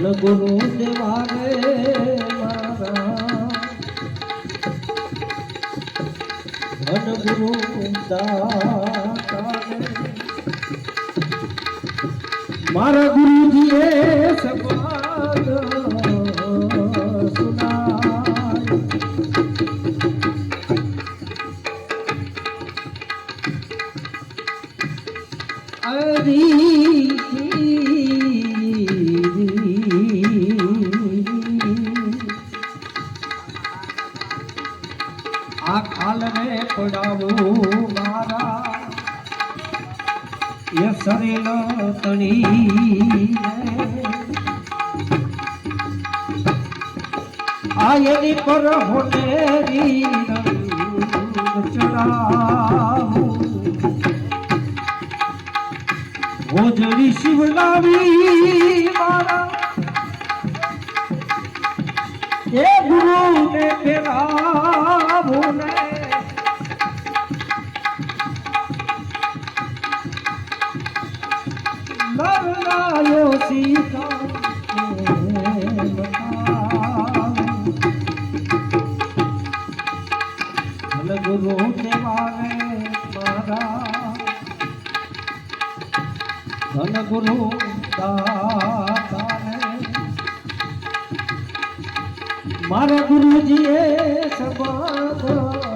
ધન ગુરુ દેવાને મારા. ધન ગુરુ મારા ગુરુજીએ સુના સુનાય આ કાલને પડાવું મારા. એ શરીર તણી આ એની પર હોટેરી હોજડી શિવલાવી મારા. એ ગુરુ ગુરુ દેવાને મારા ધન ગુરુ દાતાને મારા ગુરુજીએ સબાદ